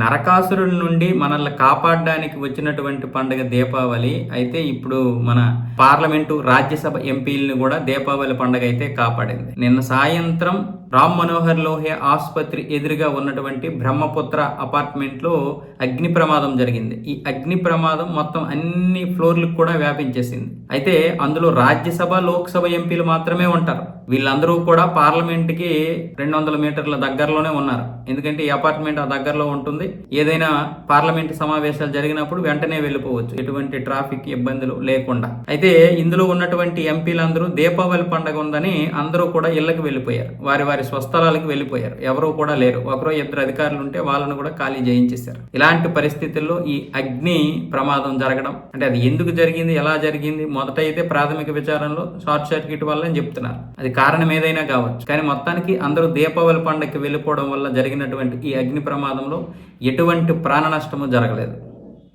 నరకాసురుడి నుండి మనల్ని కాపాడడానికి వచ్చినటువంటి పండుగ దీపావళి. అయితే ఇప్పుడు మన పార్లమెంటు రాజ్యసభ ఎంపీలను కూడా దీపావళి పండుగ అయితే కాపాడింది. నిన్న సాయంత్రం రామ్ మనోహర్ లోహే ఆసుపత్రి ఎదురుగా ఉన్నటువంటి బ్రహ్మపుత్ర అపార్ట్మెంట్లో అగ్ని ప్రమాదం జరిగింది. ఈ అగ్ని ప్రమాదం మొత్తం అన్ని ఫ్లోర్లకు కూడా వ్యాపించేసింది. అయితే అందులో రాజ్యసభ లోక్సభ ఎంపీలు మాత్రమే ఉంటారు. వీళ్ళందరూ కూడా పార్లమెంట్కి రెండు వందల మీటర్ల దగ్గరలోనే ఉన్నారు. ఎందుకంటే ఈ అపార్ట్మెంట్ ఆ దగ్గరలో ఉంటుంది. ఏదైనా పార్లమెంట్ సమావేశాలు జరిగినప్పుడు వెంటనే వెళ్ళిపోవచ్చు. ఎటువంటి ట్రాఫిక్ ఇబ్బందులు లేకుండా. అయితే ఇందులో ఉన్నటువంటి ఎంపీలందరూ దీపావళి పండుగ ఉందని అందరూ కూడా ఇళ్ళకు వెళ్ళిపోయారు. వారి వారి వారి స్వస్థలాలకు వెళ్ళిపోయారు. ఎవరూ కూడా లేరు. ఒకరో ఇద్దరు అధికారులు ఉంటే వాళ్ళను కూడా ఖాళీ చేయించేశారు. ఇలాంటి పరిస్థితుల్లో ఈ అగ్ని ప్రమాదం జరగడం అంటే అది ఎందుకు జరిగింది ఎలా జరిగింది మొదట అయితే ప్రాథమిక విచారణలో షార్ట్ సర్క్యూట్ వల్ల అని చెప్తున్నారు. అది కారణం ఏదైనా కావచ్చు. కానీ మొత్తానికి అందరూ దీపావళి పండుగకి వెళ్ళిపోవడం వల్ల జరిగినటువంటి ఈ అగ్ని ప్రమాదంలో ఎటువంటి ప్రాణ నష్టము జరగలేదు.